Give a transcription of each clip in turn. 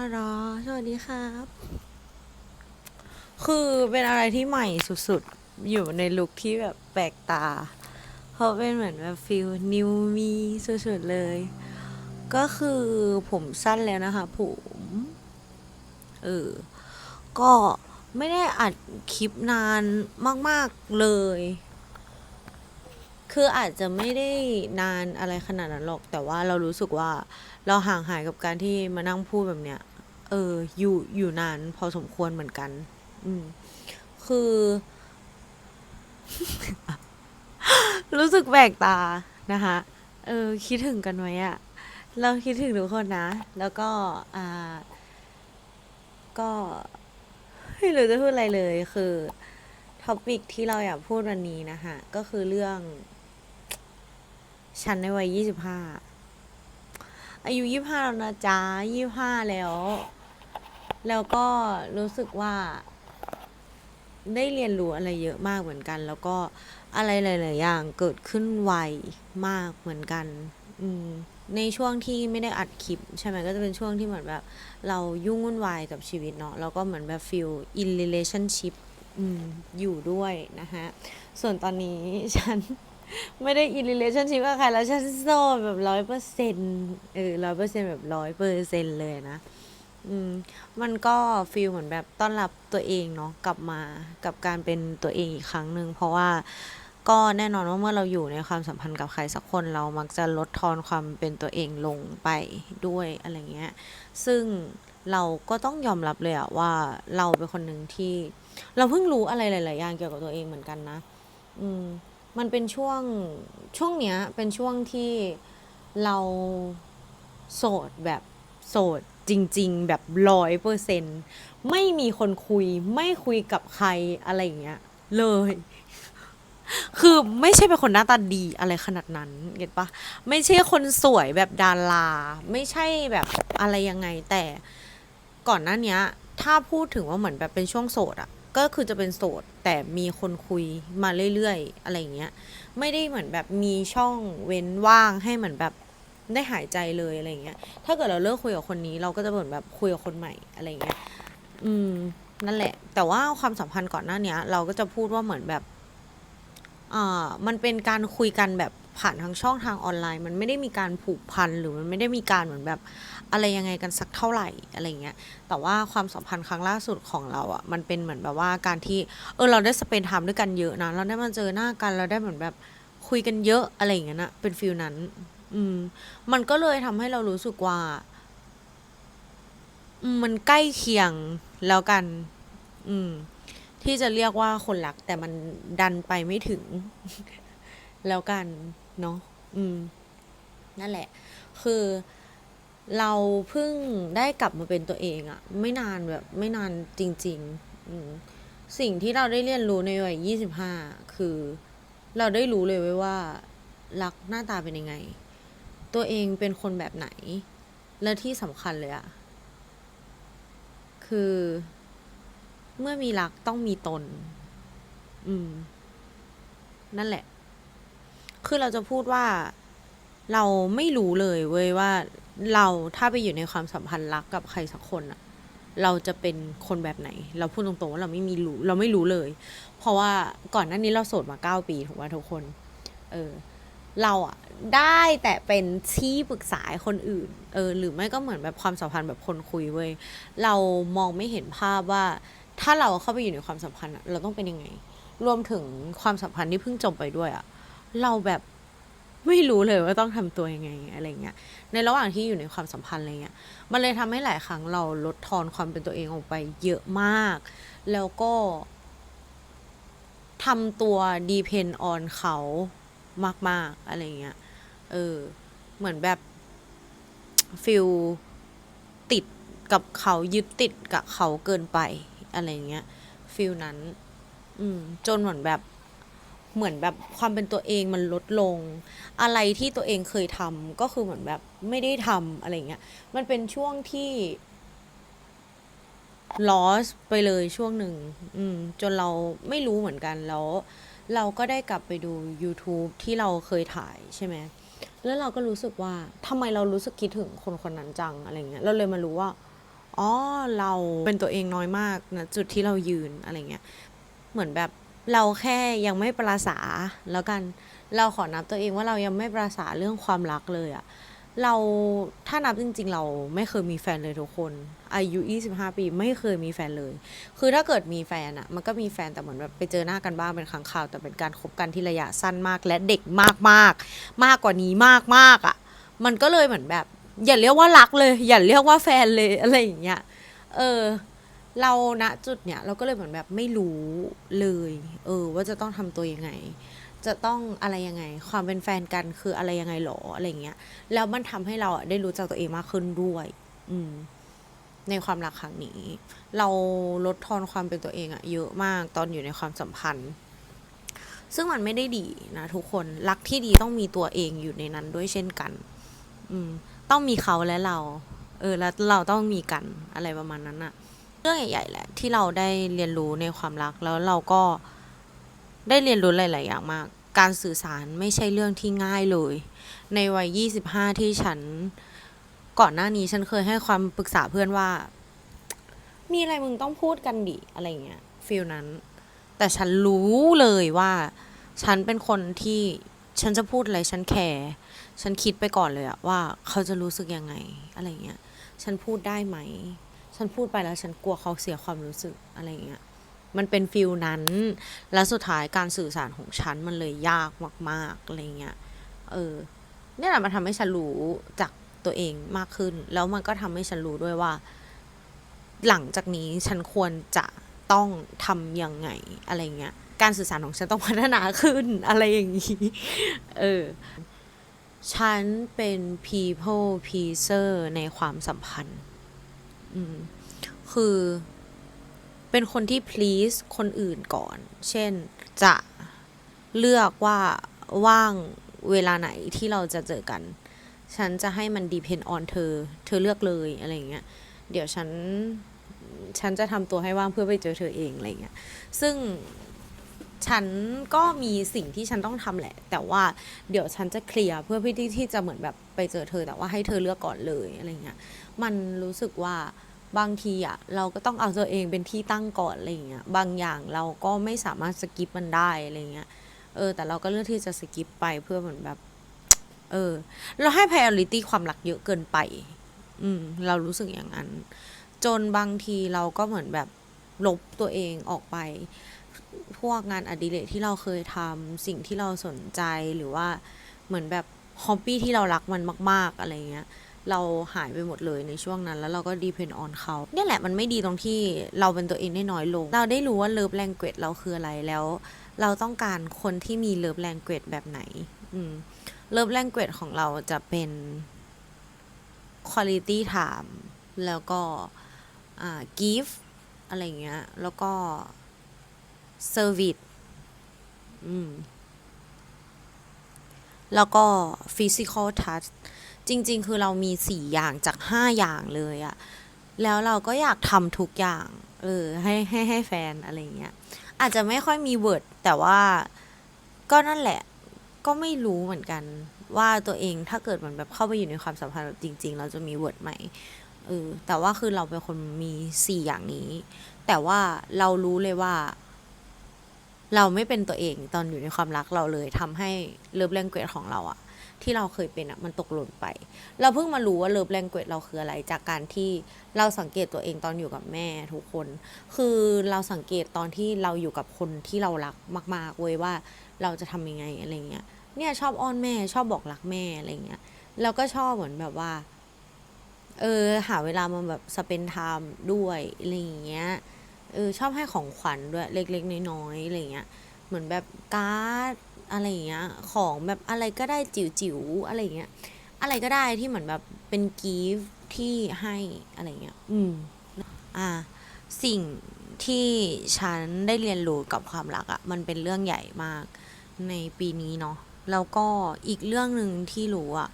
ฮัลโหลสวัสดีครับ คือเป็นอะไรที่ใหม่สุดๆ อยู่ในลุคที่แบบแปลกตา เพราะเป็นเหมือนแบบฟิลนิวมีสุดๆเลย ก็คือผมสั้นแล้วนะคะผมเออ ก็ไม่ได้อัดคลิปนานมาก ๆ เลย คืออาจจะไม่ได้นานอะไรขนาดนั้นหรอก แต่ว่าเรารู้สึกว่า เราห่างหายกับการที่มานั่งพูดแบบเนี้ย เออ อยู่อยู่นานพอสมควรเหมือนกัน อืม คือ รู้สึกแปลกตานะคะเออ คิดถึงกันไหมอะเราคิดถึงทุกคนนะ แล้วก็ อ่า ก็ไม่รู้จะพูดอะไรเลย คือท็อปิกที่เราอยากพูดวันนี้นะคะก็คือเรื่อง ฉันในวัยยี่สิบห้า อายุยี่ห้าแล้วนะจ๊ะยี่ห้าแล้ว แล้วก็รู้สึกว่า ได้เรียนรู้อะไรเยอะมากเหมือนกัน แล้วก็อะไรหลาย ๆ อย่างเกิดขึ้นไวมากเหมือนกัน อืมในช่วงที่ไม่ได้อัดคลิป ใช่ไหมก็จะเป็นช่วงที่เหมือนแบบ เรายุ่งวุ่นวายกับชีวิตเนาะแล้วก็เหมือนแบบ feel in relationship ออยู่ด้วยนะฮะ ส่วนตอนนี้ฉัน ไม่ได้ in relationship กับใครแล้วฉันโสดแบบร้อยเปอร์เซ็นเออร้อยเปอร์เซ็นแบบร้อยเปอร์เซ็นเลยนะ อืม มันก็ฟีลเหมือนแบบต้อนรับตัวเองเนาะกลับมากับการเป็นตัวเองอีกครั้งหนึ่งเพราะว่าก็แน่นอนว่าเมื่อเราอยู่ในความสัมพันธ์กับใครสักคนเรามักจะลดทอนความเป็นตัวเองลงไปด้วยอะไรเงี้ย ซึ่งเราก็ต้องยอมรับเลยอะว่าเราเป็นคนหนึ่งที่ เราเพิ่งรู้อะไรหลาย ๆ อย่างเกี่ยวกับตัวเองเหมือนกันนะ อืม มันเป็นช่วงช่วงเนี้ยเป็นช่วงที่เราโสดแบบโสดจริง ๆ แบบร้อยเปอร์เซ็นไม่มีคนคุย ไม่คุยกับใครอะไรอย่างเงี้ยเลย คือไม่ใช่เป็นคนหน้าตาดีอะไรขนาดนั้นเก็ตปะไม่ใช่คนสวยแบบดารา ไม่ใช่แบบอะไรยังไงแต่ก่อนหน้านี้ถ้าพูดถึงว่าเหมือนแบบเป็นช่วงโสดอะ ก็คือจะเป็นโสดแต่มีคนคุยมาเรื่อยๆ อะไรอย่างเงี้ย ไม่ได้เหมือนแบบมีช่องเว้นว่างให้เหมือนแบบได้หายใจเลยอะไรเงี้ย ถ้าเกิดเราเลิกคุยกับคนนี้เราก็จะเหมือนแบบคุยกับคนใหม่อะไรเงี้ย อืม นั่นแหละ แต่ว่าความสัมพันธ์ก่อนหน้าเนี้ย เราก็จะพูดว่าเหมือนแบบอ่ามันเป็นการคุยกันแบบผ่านทางช่องทางออนไลน์ มันไม่ได้มีการผูกพันหรือมันไม่ได้มีการเหมือนแบบ อะไรยังไงกันสักเท่าไหร่อะไรเงี้ย แต่ว่าความสัมพันธ์ครั้งล่าสุดของเราอะ่ะ มันเป็นเหมือนแบบว่าการที่ เออเราได้สเปนไทม์ด้วยกันเยอะนะ เราได้มาเจอหน้ากัน เราได้เหมือนแบบคุยกันเยอะอะไรอย่างเงี้ยนะเป็นฟิลนั้น อืม มันก็เลยทำให้เรารู้สึกว่า มันใกล้เคียงแล้วกัน อืม ที่จะเรียกว่าคนรัก แต่มันดันไปไม่ถึง แล้วกัน เนาะ อืม นั่นแหละ คือ เราเพิ่งได้กลับมาเป็นตัวเองอะไม่นานแบบไม่นานจริงๆสิ่งที่เราได้เรียนรู้ในวัยยี่สิบห้าคือ เราได้รู้เลยเว้ว่ารักหน้าตาเป็นยังไง ตัวเองเป็นคนแบบไหน และที่สำคัญเลยอะคือ เมื่อมีรักต้องมีตน อืม นั่นแหละ คือเราจะพูดว่า เราไม่รู้เลยเว้ยว่า เราถ้าไปอยู่ในความสัมพันธ์รักกับใครสักคนอะเราจะเป็นคนแบบไหน เราพูดตรงๆว่าเราไม่มีรู้เราไม่รู้เลย เพราะว่าก่อนหน้านี้เราโสดมาเก้าปีถูกป่ะทุกคน เออ เราอะได้แต่เป็นที่ปรึกษาคนอื่น เออ หรือไม่ก็เหมือนแบบความสัมพันธ์แบบคนคุยเว้ย เรามองไม่เห็นภาพว่า ถ้าเราเข้าไปอยู่ในความสัมพันธ์อะเราต้องเป็นยังไง รวมถึงความสัมพันธ์ที่เพิ่งจบไปด้วยอะเราแบบ ไม่รู้เลยว่าต้องทำตัวยังไงอะไรเงี้ยในระหว่างที่อยู่ในความสัมพันธ์อะไรเงี้ยมันเลยทำให้หลายครั้งเราลดทอนความเป็นตัวเองออกไปเยอะมาก แล้วก็ทำตัว depend on เขามาก ๆ อะไรเงี้ย เออ เหมือนแบบฟิลติดกับเขายึดติดกับเขาเกินไป อะไรเงี้ยฟิลนั้น อืม จนเหมือนแบบ เหมือนแบบความเป็นตัวเองมันลดลง อะไรที่ตัวเองเคยทำก็คือเหมือนแบบไม่ได้ทำอะไรเงี้ยมันเป็นช่วงที่ loss ไปเลยช่วงหนึ่งอืม จนเราไม่รู้เหมือนกันแล้ว เราก็ได้กลับไปดู YouTube ที่เราเคยถ่ายใช่ไหมแล้วเราก็รู้สึกว่าทำไมเรารู้สึกคิดถึงคนคนนั้นจังอะไรเงี้ยเราเลยมารู้ว่าอ๋อเราเป็นตัวเองน้อยมากนะจุดที่เรายืนอะไรเงี้ยเหมือนแบบ เราแค่ยังไม่ประสาแล้วกัน เราขอนับตัวเองว่าเรายังไม่ประสาเรื่องความรักเลยอะเราถ้านับจริง ๆ เราไม่เคยมีแฟนเลยทุกคน อายุ 25 ปีไม่เคยมีแฟนเลย คือถ้าเกิดมีแฟนอะมันก็มีแฟนแต่เหมือนแบบไปเจอหน้ากันบ้างเป็นครั้งคราว แต่เป็นการคบกันที่ระยะสั้นมากและเด็กมากมากมากกว่านี้มากมากๆอะมันก็เลยเหมือนแบบ อย่าเรียกว่ารักเลย อย่าเรียกว่าแฟนเลยอะไรอย่างเงี้ยเออ เราณจุดเนี้ยเราก็เลยเหมือนแบบไม่รู้เลย เออ ว่าจะต้องทำตัวยังไง จะต้องอะไรยังไง ความเป็นแฟนกันคืออะไรยังไงหรออะไรเงี้ยแล้วมันทำให้เราอะได้รู้จักตัวเองมากขึ้นด้วย อืม ในความรักครั้งนี้ เราลดทอนความเป็นตัวเองอะเยอะมากตอนอยู่ในความสัมพันธ์ ซึ่งมันไม่ได้ดีนะทุกคนรักที่ดีต้องมีตัวเองอยู่ในนั้นด้วยเช่นกัน อืม ต้องมีเขาและเรา เออ แล้วเราต้องมีกันอะไรประมาณนั้นอะ เรื่องใหญ่ๆแหละที่เราได้เรียนรู้ในความรักแล้วเราก็ได้เรียนรู้หลายๆอย่างมาก การสื่อสารไม่ใช่เรื่องที่ง่ายเลย ในวัย 25 ที่ฉันก่อนหน้านี้ฉันเคยให้ความปรึกษาเพื่อนว่า มีอะไรมึงต้องพูดกันดิอะไรเงี้ยฟีลนั้น แต่ฉันรู้เลยว่า ฉันเป็นคนที่ฉันจะพูดอะไรฉันแคร์ฉันคิดไปก่อนเลยอะว่าเขาจะรู้สึกยังไงอะไรเงี้ย ฉันพูดได้ไหม ฉันพูดไปแล้วฉันกลัวเขาเสียความรู้สึกอะไรเงี้ยมันเป็นฟิลนั้น แล้วสุดท้ายการสื่อสารของฉันมันเลยยากมากๆอะไรเงี้ยเออเนี่ยแหละมันทำให้ฉันรู้จากตัวเองมากขึ้น แล้วมันก็ทำให้ฉันรู้ด้วยว่า หลังจากนี้ฉันควรจะต้องทำยังไงอะไรเงี้ยการสื่อสารของฉันต้องพัฒนาขึ้นอะไรอย่างนี้ เออ ฉันเป็น people pleaser ในความสัมพันธ์ อืม คือเป็นคนที่ please คนอื่นก่อน เช่นจะเลือกว่าว่างเวลาไหนที่เราจะเจอกัน ฉันจะให้มัน depend on เธอ เธอเลือกเลยอะไรเงี้ย เดี๋ยวฉัน ฉันจะทำตัวให้ว่างเพื่อไปเจอเธอเองอะไรเงี้ย ซึ่ง ฉันก็มีสิ่งที่ฉันต้องทำแหละ แต่ว่าเดี๋ยวฉันจะเคลียร์เพื่อที่ที่จะเหมือนแบบไปเจอเธอแต่ว่าให้เธอเลือกก่อนเลยอะไรเงี้ยมันรู้สึกว่าบางทีอะเราก็ต้องเอาตัวเองเป็นที่ตั้งก่อนอะไรเงี้ยบางอย่างเราก็ไม่สามารถสกิปมันได้อะไรเงี้ยเออแต่เราก็เลือกที่จะสกิปไปเพื่อเหมือนแบบ เออ เราให้ priority ความรักเยอะเกินไป อืม เรารู้สึกอย่างนั้น จนบางทีเราก็เหมือนแบบลบตัวเองออกไป พวกงานอดิเรกที่เราเคยทำสิ่งที่เราสนใจหรือว่าเหมือนแบบฮอบบี้ที่เรารักมันมาก ๆ อะไรเงี้ย เราหายไปหมดเลยในช่วงนั้น แล้วเราก็ depend on เขาเนี่ยแหละมันไม่ดีตรงที่เราเป็นตัวเองได้น้อยลง เราได้รู้ว่า love language เราคืออะไรแล้ว เราต้องการคนที่มี love language แบบไหนอืม love language ของเราจะเป็น quality time แล้วก็อ่า give อะไรเงี้ยแล้วก็ service อืมแล้วก็ physical touch จริง ๆ คือเรามีสี่อย่างจากห้าอย่างเลยอะแล้วเราก็อยากทำทุกอย่างเออให้ให้ให้แฟนอะไรเงี้ย อาจจะไม่ค่อยมีเวิร์ดแต่ว่าก็นั่นแหละ ก็ไม่รู้เหมือนกัน ว่าตัวเองถ้าเกิดมันแบบเข้าไปอยู่ในความสัมพันธ์แบบจริง ๆ เราจะมีเวิร์ดไหมเออแต่ว่าคือเราเป็นคนมีสี่อย่างนี้ แต่ว่าเรารู้เลยว่า เราไม่เป็นตัวเองตอนอยู่ในความรักเราเลยทำให้เลิฟแลงเกจของเราอะที่เราเคยเป็นอะมันตกหล่นไป เราเพิ่งมารู้ว่าเลิฟแลงเกจเราคืออะไร จากการที่เราสังเกตตัวเองตอนอยู่กับแม่ทุกคน คือเราสังเกตตอนที่เราอยู่กับคนที่เรารักมาก ๆ เว้ยว่าเราจะทำยังไงอะไรเงี้ย เนี่ยชอบอ้อนแม่ชอบบอกรักแม่อะไรเงี้ยแล้วก็ชอบเหมือนแบบว่า เออ หาเวลามาแบบสเปนไทม์ด้วยอะไรอย่างเงี้ย เออชอบให้ของขวัญด้วยเล็กๆน้อยๆอะไรเงี้ยเหมือนแบบการ์ดอะไรอย่างเงี้ยของแบบอะไรก็ได้จิ๋วๆอะไรเงี้ยอะไรก็ได้ที่เหมือนแบบเป็นกีฟที่ให้อะไรเงี้ยอืมอ่าสิ่งที่ฉันได้เรียนรู้กับความรักอะ่ะมันเป็นเรื่องใหญ่มากในปีนี้เนาะแล้วก็อีกเรื่องหนึ่งที่รู้อะ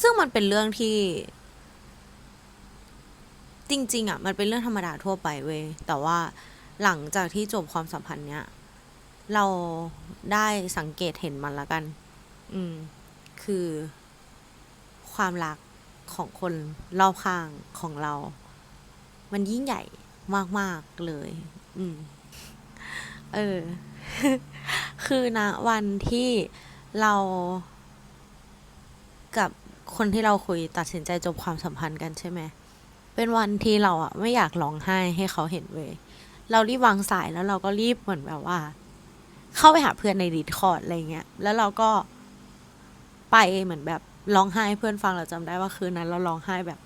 ซึ่งมันเป็นเรื่องที่ จริง ๆอะ่ะมันเป็นเรื่องธรรมดาทั่วไปเว้ยแต่ว่าหลังจากที่จบความสัมพันธ์เนี้ยเราได้สังเกตเห็นมันละกัน อืม คือความรักของคนรอบข้างของเรา มันยิ่งใหญ่มาก ๆ เลย อืม เออ คือณวันที่เรากับคนที่เราคุยตัดสินใจจบความสัมพันธ์กันใช่ไหม เป็นวันที่เราอะไม่อยากร้องไห้ให้เขาเห็นเว้ยเรารีบวางสายแล้วเราก็รีบเหมือนแบบว่า เข้าไปหาเพื่อนในดีดคอร์ดอะไรเงี้ย แล้วเราก็ไปเหมือนแบบร้องไห้ให้เพื่อนฟังเราจำได้ว่าคืนนั้น เราร้องไห้แบบ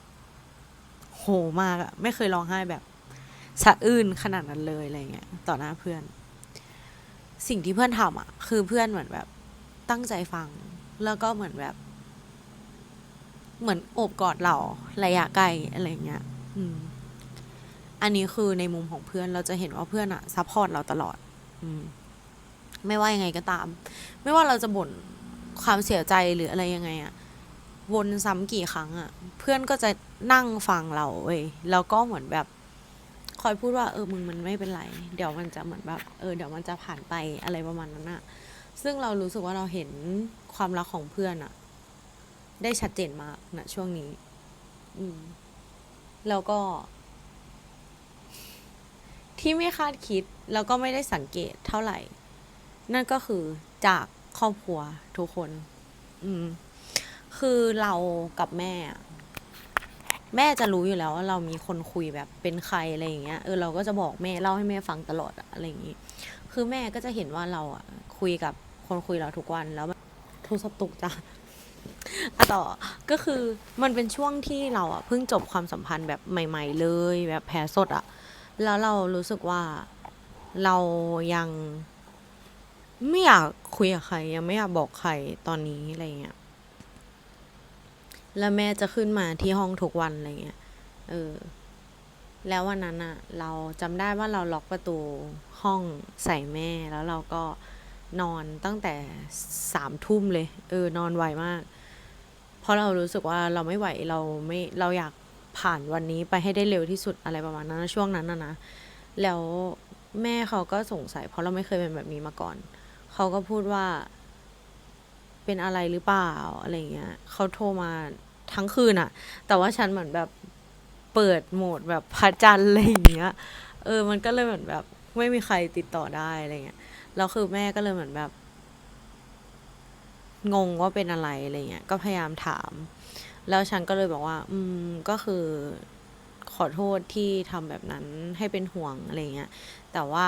โหมากอะไม่เคยร้องไห้แบบสะอื้นขนาดนั้นเลยอะไรเงี้ยต่อหน้าเพื่อน สิ่งที่เพื่อนทำอะคือเพื่อนเหมือนแบบตั้งใจฟัง แล้วก็เหมือนแบบ เหมือนโอบกอดเราระยะไกลอะไรเงี้ยอืมอันนี้คือในมุมของเพื่อนเราจะเห็นว่าเพื่อนอะซัพพอร์ตเราตลอด อืม ไม่ว่ายังไงก็ตาม ไม่ว่าเราจะบ่นความเสียใจหรืออะไรยังไงอะวนซ้ำกี่ครั้งอะเพื่อนก็จะนั่งฟังเราเว้ยแล้วก็เหมือนแบบ คอยพูดว่าเออมึงมันไม่เป็นไร เดี๋ยวมันจะเหมือนแบบ เออเดี๋ยวมันจะผ่านไปอะไรประมาณนั้นอะซึ่งเรารู้สึกว่าเราเห็นความรักของเพื่อนอะ ได้ชัดเจนมากนะช่วงนี้ อืม แล้วก็ ที่ไม่คาดคิดแล้วก็ไม่ได้สังเกตเท่าไหร่ นั่นก็คือจากครอบครัวทุกคน อืม คือเรากับแม่ แม่จะรู้อยู่แล้วว่าเรามีคนคุยแบบเป็นใครอะไรอย่างเงี้ย เออเราก็จะบอกแม่เล่าให้แม่ฟังตลอดอะไรอย่างงี้ คือแม่ก็จะเห็นว่าเราอะคุยกับคนคุยเราทุกวันแล้วโทรศัพท์ตกจ้ะ อะต่อก็คือมันเป็นช่วงที่เราอะเพิ่งจบความสัมพันธ์แบบใหม่ ๆ เลยแบบแผลสดอะแล้วเรารู้สึกว่าเรายัง ไม่อยากคุยกับใคร ยังไม่อยากบอกใครตอนนี้อะไรเงี้ยแล้วแม่จะขึ้นมาที่ห้องทุกวันอะไรเงี้ยเออ แล้ววันนั้นอะเราจำได้ว่าเราล็อกประตูห้องใส่แม่แล้วเราก็นอนตั้งแต่สามทุ่มเลย เออนอนไวมาก เพราะเรารู้สึกว่าเราไม่ไหวเราไม่เราอยากผ่านวันนี้ไปให้ได้เร็วที่สุดอะไรประมาณนั้นช่วงนั้นนะนะแล้วแม่เขาก็สงสัย เพราะเราไม่เคยเป็นแบบนี้มาก่อน เขาก็พูดว่า เป็นอะไรหรือเปล่าอะไรเงี้ยเขาโทรมาทั้งคืนอะแต่ว่าฉันเหมือนแบบเปิดโหมดแบบพระจันทร์อะไรอย่างเงี้ย เออ มันก็เลยเหมือนแบบ ไม่มีใครติดต่อได้อะไรเงี้ยแล้วคือแม่ก็เลยเหมือนแบบ งงว่าเป็นอะไรอะไรเงี้ยก็พยายามถาม แล้วฉันก็เลยบอกว่า อืมก็คือขอโทษที่ทำแบบนั้นให้เป็นห่วงอะไรเงี้ยแต่ว่า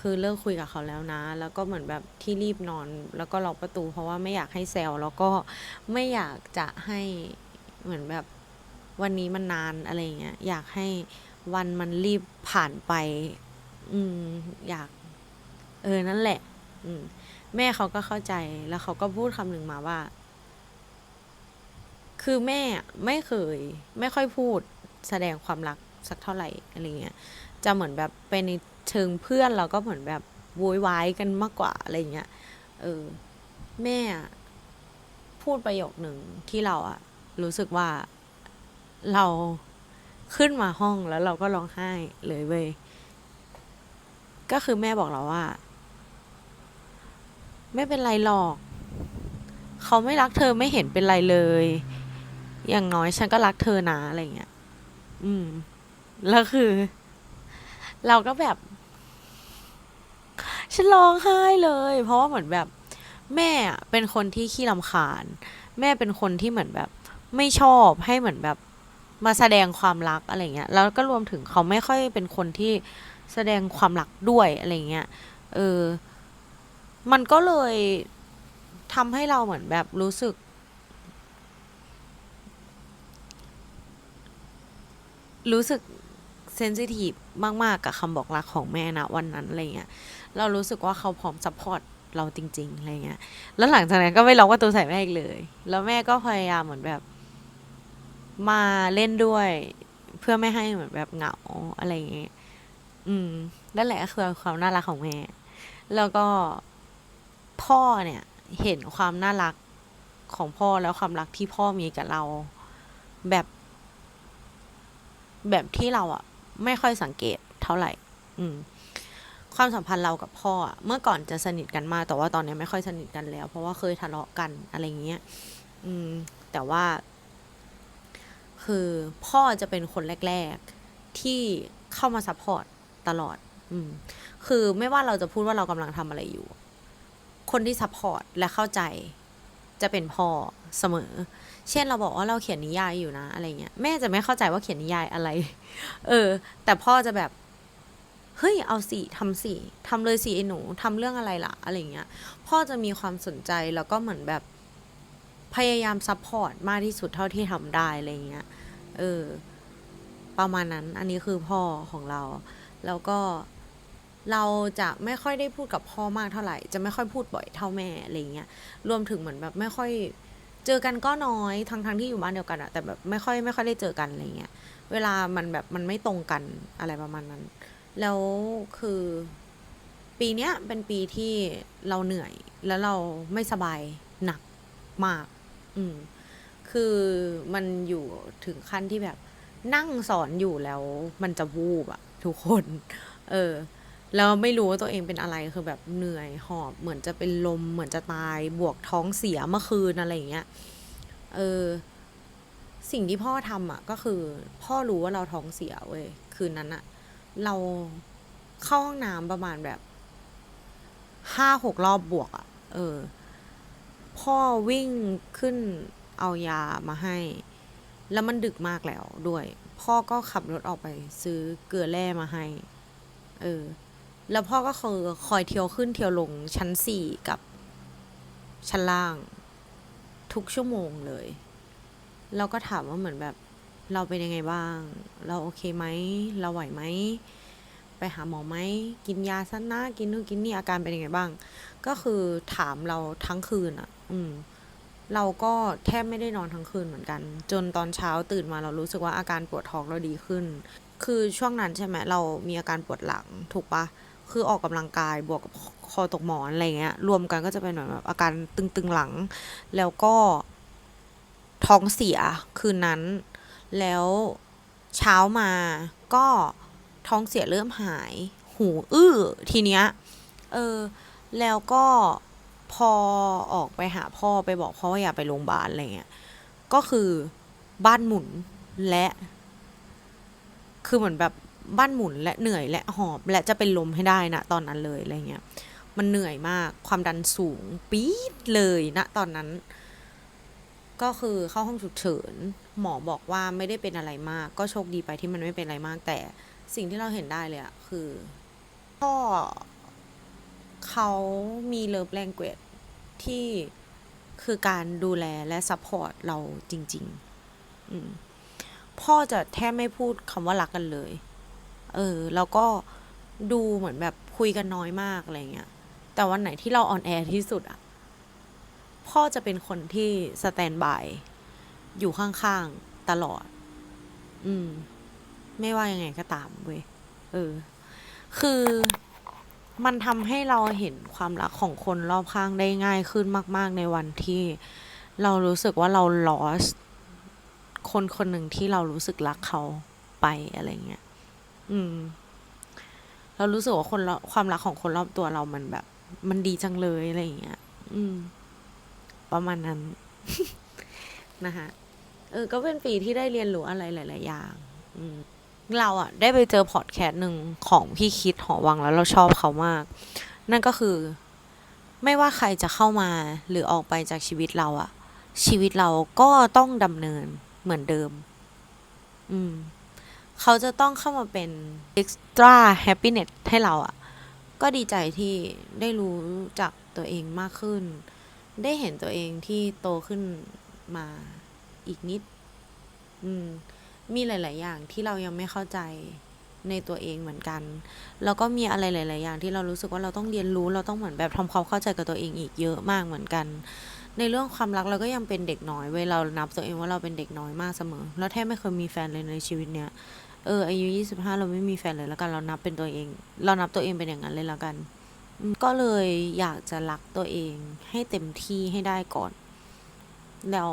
คือเลิกคุยกับเขาแล้วนะ แล้วก็เหมือนแบบที่รีบนอน แล้วก็ล็อกประตู เพราะว่าไม่อยากให้แซวแล้วก็ไม่อยากจะให้เหมือนแบบวันนี้มันนานอะไรเงี้ยอยากให้วันมันรีบผ่านไป อืมอยาก เออนั่นแหละ อืม แม่เขาก็เข้าใจแล้วเขาก็พูดคำหนึ่งมาว่า คือแม่ไม่เคย ไม่ค่อยพูดแสดงความรักสักเท่าไหร่อะไรเงี้ยจะเหมือนแบบไปในเชิงเพื่อนเราก็เหมือนแบบโวยวายกันมากกว่าอะไรเงี้ยเออแม่พูดประโยคหนึ่งที่เราอะรู้สึกว่าเราขึ้นมาห้องแล้วเราก็ร้องไห้เลยเว้ยก็คือแม่บอกเราว่า ไม่เป็นไรหรอก เขาไม่รักเธอไม่เห็นเป็นไรเลย อย่างน้อยฉันก็รักเธอนะอะไรเงี้ย อืม แล้วคือ เราก็แบบ ฉันร้องไห้เลย เพราะว่าเหมือนแบบ แม่เป็นคนที่ขี้รำคาญ แม่เป็นคนที่เหมือนแบบ ไม่ชอบให้เหมือนแบบมาแสดงความรักอะไรเงี้ย แล้วก็รวมถึงเขาไม่ค่อยเป็นคนที่แสดงความรักด้วยอะไรเงี้ย เออ มันก็เลยทำให้เราเหมือนแบบรู้สึก รู้สึกเซนซิทีฟมาก ๆ กับคำบอกรักของแม่นะวันนั้นอะไรเงี้ยเรารู้สึกว่าเขาพร้อมซัพพอร์ตเราจริง ๆอะไรเงี้ยแล้วหลังจากนั้นก็ไม่ล็อกประตูใส่แม่อีกเลย แล้วแม่ก็พยายามเหมือนแบบ มาเล่นด้วย เพื่อไม่ให้เหมือนแบบเหงาอะไรเงี้ยอืมนั่นแหละก็คือความน่ารักของแม่ แล้วก็ พ่อเนี่ยเห็นความน่ารักของพ่อแล้วความรักที่พ่อมีกับเรา แบบ แบบที่เราอะไม่ค่อยสังเกตเท่าไหร่ อืม ความสัมพันธ์เรากับพ่ออะเมื่อก่อนจะสนิทกันมากแต่ว่าตอนนี้ไม่ค่อยสนิทกันแล้ว เพราะว่าเคยทะเลาะกันอะไรเงี้ย อืม แต่ว่า คือพ่อจะเป็นคนแรก ๆ ที่เข้ามาซัพพอร์ตตลอด อืม คือไม่ว่าเราจะพูดว่าเรากำลังทำอะไรอยู่ คนที่ซัพพอร์ตและเข้าใจจะเป็นพ่อเสมอ เช่นเราบอกว่าเราเขียนนิยายอยู่นะอะไรเงี้ยแม่จะไม่เข้าใจว่าเขียนนิยายอะไร เออ แต่พ่อจะแบบเฮ้ยเอาสิทำสิทำเลยสิไอ้หนูทำเรื่องอะไรล่ะอะไรเงี้ย พ่อจะมีความสนใจแล้วก็เหมือนแบบพยายามซัพพอร์ตมากที่สุดเท่าที่ทำได้อะไรเงี้ย เออ ประมาณนั้น อันนี้คือพ่อของเรา แล้วก็ เราจะไม่ค่อยได้พูดกับพ่อมากเท่าไหร่ จะไม่ค่อยพูดบ่อยเท่าแม่อะไรเงี้ย รวมถึงเหมือนแบบไม่ค่อยเจอกันก็น้อยทั้งทั้งที่อยู่บ้านเดียวกันอะแต่แบบไม่ค่อยไม่ค่อยได้เจอกันอะไรเงี้ย เวลามันแบบมันไม่ตรงกันอะไรประมาณนั้น แล้วคือปีเนี้ยเป็นปีที่เราเหนื่อยแล้วเราไม่สบายหนักมาก อืม คือมันอยู่ถึงขั้นที่แบบนั่งสอนอยู่แล้วมันจะวูบอะทุกคน เออ แล้วไม่รู้ว่าตัวเองเป็นอะไรคือแบบเหนื่อยหอบ เหมือนจะเป็นลม เหมือนจะตายบวกท้องเสียเมื่อคืนอะไรอย่างเงี้ยเออสิ่งที่พ่อทำอะ ก็คือ พ่อรู้ว่าเราท้องเสียเว้ยคืนนั้นอะ เราเข้าห้องน้ำประมาณแบบห้าหกรอบบวกอะ เออ พ่อวิ่งขึ้นเอายามาให้ แล้วมันดึกมากแล้วด้วย พ่อก็ขับรถออกไปซื้อเกลือแร่มาให้ เออ แล้วพ่อก็คือคอยเที่ยวขึ้นเที่ยวลงชั้นสี่กับชั้นล่าง ทุกชั่วโมงเลยแล้วก็ถามว่าเหมือนแบบเราเป็นยังไงบ้าง เราโอเคไหม เราไหวไหม ไปหาหมอไหม กินยาสั้นนะกินนู่นกินนี่อาการเป็นยังไงบ้าง ก็คือถามเราทั้งคืนอะ อืม เราก็แทบไม่ได้นอนทั้งคืนเหมือนกัน จนตอนเช้าตื่นมาเรารู้สึกว่าอาการปวดท้องเราดีขึ้น คือช่วงนั้นใช่ไหมเรามีอาการปวดหลังถูกปะ คือออกกำลังกายบวกกับคอตกหมอนอะไรเงี้ย รวมกันก็จะเป็นเหมือนแบบอาการตึงๆหลัง แล้วก็ท้องเสียคืนนั้น แล้วเช้ามาก็ท้องเสียเริ่มหาย หูอื้อทีเนี้ย เออ แล้วก็พอออกไปหาพ่อไปบอกพ่อว่าอย่าไปโรงพยาบาลอะไรเงี้ย ก็คือบ้านหมุนและ คือเหมือนแบบ บ้านหมุนและเหนื่อยและหอบและจะเป็นลมให้ได้นะตอนนั้นเลยอะไรเงี้ยมันเหนื่อยมากความดันสูงปี๊ดเลยนะตอนนั้น ก็คือเข้าห้องฉุกเฉิน หมอบอกว่าไม่ได้เป็นอะไรมาก ก็โชคดีไปที่มันไม่เป็นอะไรมาก แต่สิ่งที่เราเห็นได้เลยอะคือพ่อเขามีเลิฟแลงเกจที่คือการดูแลและซัพพอร์ตเราจริง ๆ พ่อจะแทบไม่พูดคำว่ารักกันเลย เออ แล้วก็ดูเหมือนแบบคุยกันน้อยมากอะไรเงี้ย แต่วันไหนที่เราออนแอร์ที่สุดอะพ่อจะเป็นคนที่สแตนบาย อยู่ข้างๆ ตลอด อืม ไม่ว่ายังไงก็ตามเว้ย เออ คือมันทำให้เราเห็นความรักของคนรอบข้างได้ง่ายขึ้นมาก ๆ ในวันที่เรารู้สึกว่าเรา lost คนคนหนึ่งที่เรารู้สึกรักเขาไปอะไรเงี้ย อืม เรารู้สึกว่าคนรอบความรักของคนรอบตัวเรามันแบบ มันดีจังเลยอะไรอย่างเงี้ย อืม ประมาณนั้น นะคะเออ ก็เป็นปีที่ได้เรียนรู้อะไรหลาย ๆ อย่าง อืม เราอะได้ไปเจอพอดแคสต์หนึ่งของพี่คิดหอวังแล้วเราชอบเขามาก นั่นก็คือ ไม่ว่าใครจะเข้ามาหรือออกไปจากชีวิตเราอะชีวิตเราก็ต้องดำเนินเหมือนเดิม อืม เขาจะต้องเข้ามาเป็น extra happiness ให้เราอะก็ดีใจที่ได้รู้จักตัวเองมากขึ้น ได้เห็นตัวเองที่โตขึ้นมาอีกนิด อืม มีหลาย ๆ อย่างที่เรายังไม่เข้าใจในตัวเองเหมือนกัน แล้วก็มีอะไรหลาย ๆ อย่างที่เรารู้สึกว่าเราต้องเรียนรู้ เราต้องเหมือนแบบทำความเข้าใจกับตัวเองอีกเยอะมากเหมือนกัน ในเรื่องความรักเราก็ยังเป็นเด็กน้อยเว้ยเรานับตัวเองว่าเราเป็นเด็กน้อยมากเสมอเราแทบไม่เคยมีแฟนเลยในชีวิตเนี้ย เอออายุยี่สิบห้าเราไม่มีแฟนเลยแล้วกันเรานับเป็นตัวเอง เรานับตัวเองเป็นอย่างนั้นเลยแล้วกัน ก็เลยอยากจะรักตัวเองให้เต็มที่ให้ได้ก่อน แล้ว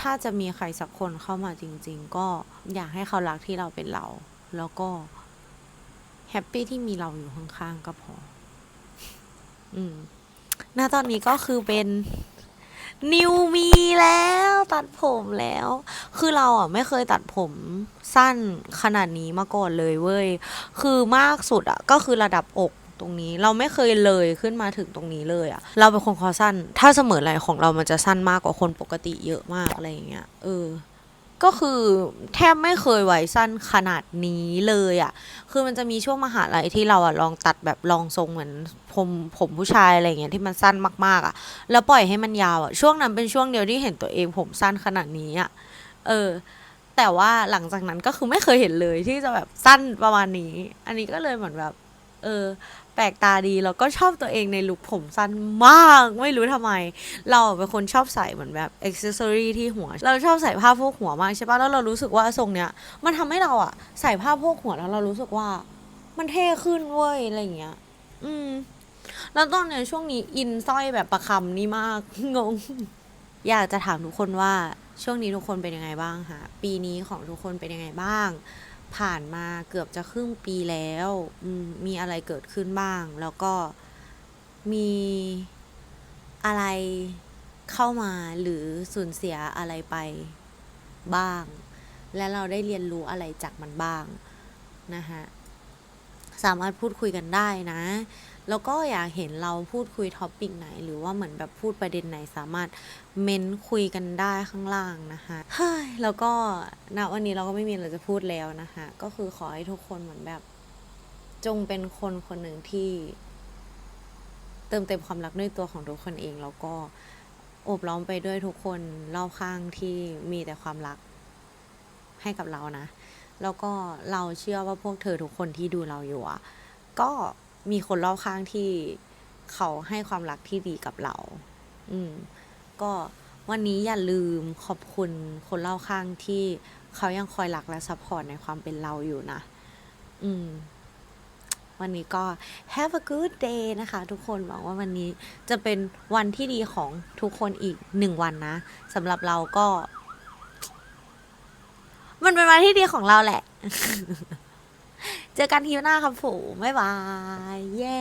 ถ้าจะมีใครสักคนเข้ามาจริง ๆ ก็อยากให้เขารักที่เราเป็นเรา แล้วก็แฮปปี้ที่มีเราอยู่ข้างๆก็พอ อืมณตอนนี้ก็คือเป็น นิวมีแล้วตัดผมแล้ว คือเราอะไม่เคยตัดผมสั้นขนาดนี้มาก่อนเลยเว้ย คือมากสุดอะก็คือระดับอกตรงนี้เราไม่เคยเลยขึ้นมาถึงตรงนี้เลยอะเราเป็นคนคอสั้น ถ้าเสมอไหลของเรามันจะสั้นมากกว่าคนปกติเยอะมากอะไรอย่างเงี้ยเออ ก็คือแทบไม่เคยไว้สั้นขนาดนี้เลยอะ่ะ คือมันจะมีช่วงมหาลัยที่เราอะลองตัดแบบลองทรงเหมือนผมผมผู้ชายอะไรเงี้ยที่มันสั้นมากๆอะ่ะ แล้วปล่อยให้มันยาวอะ่ะ ช่วงนั้นเป็นช่วงเดียวที่เห็นตัวเองผมสั้นขนาดนี้อะ่ะ เออ แต่ว่าหลังจากนั้นก็คือไม่เคยเห็นเลยที่จะแบบสั้นประมาณนี้ อันนี้ก็เลยเหมือนแบบ เออ แปลกตาดีแล้วก็ชอบตัวเองในลุคผมสั้นมากไม่รู้ทำไม เราเป็นคนชอบใส่เหมือนแบบอ็อกเซสซอรี่ที่หัว เราชอบใส่ผ้าโพกหัวมากใช่ปะแล้วเรารู้สึกว่าทรงเนี้ยมันทำให้เราอะใส่ผ้าโพกหัวแล้วเรารู้สึกว่า มันเท่ขึ้นเว้ยอะไรอย่างเงี้ย อืม แล้วตอนเนี้ยช่วงนี้อินสร้อยแบบประคำนี่มากงง อยากจะถามทุกคนว่าช่วงนี้ทุกคนเป็นยังไงบ้างคะปีนี้ของทุกคนเป็นยังไงบ้าง ผ่านมาเกือบจะครึ่งปีแล้วมมีอะไรเกิดขึ้นบ้าง แล้วก็มีอะไรเข้ามาหรือสูญเสียอะไรไปบ้าง และเราได้เรียนรู้อะไรจากมันบ้าง นะคะสามารถพูดคุยกันได้นะ แล้วก็อยากเห็นเราพูดคุยท็อปปิกไหน หรือว่าเหมือนแบบพูดประเด็นไหนสามารถเม้นคุยกันได้ข้างล่างนะคะเฮ้ยแล้วก็ณวันนี้เราก็ไม่มีอะไรจะพูดแล้วนะคะ ก็คือขอให้ทุกคนเหมือนแบบ จงเป็นคนคนหนึ่งที่ เติมเต็มความรักด้วยตัวของทุกคนเอง แล้วก็โอบล้อมไปด้วยทุกคนรอบข้างที่มีแต่ความรักให้กับเรานะ แล้วก็เราเชื่อว่าพวกเธอทุกคนที่ดูเราอยู่อะก็ มีคนรอบข้างที่เขาให้ความรักที่ดีกับเรา อืม ก็วันนี้อย่าลืมขอบคุณคนรอบข้างที่เขายังคอยรักและซัพพอร์ตในความเป็นเราอยู่นะ อืม วันนี้ก็ have a good day นะคะ ทุกคนหวังว่าวันนี้จะเป็นวันที่ดีของทุกคนอีกหนึ่งวันนะสำหรับเราก็ มันเป็นวันที่ดีของเราแหละ เจอกันทีหน้าครับผมบ๊ายบาย เย้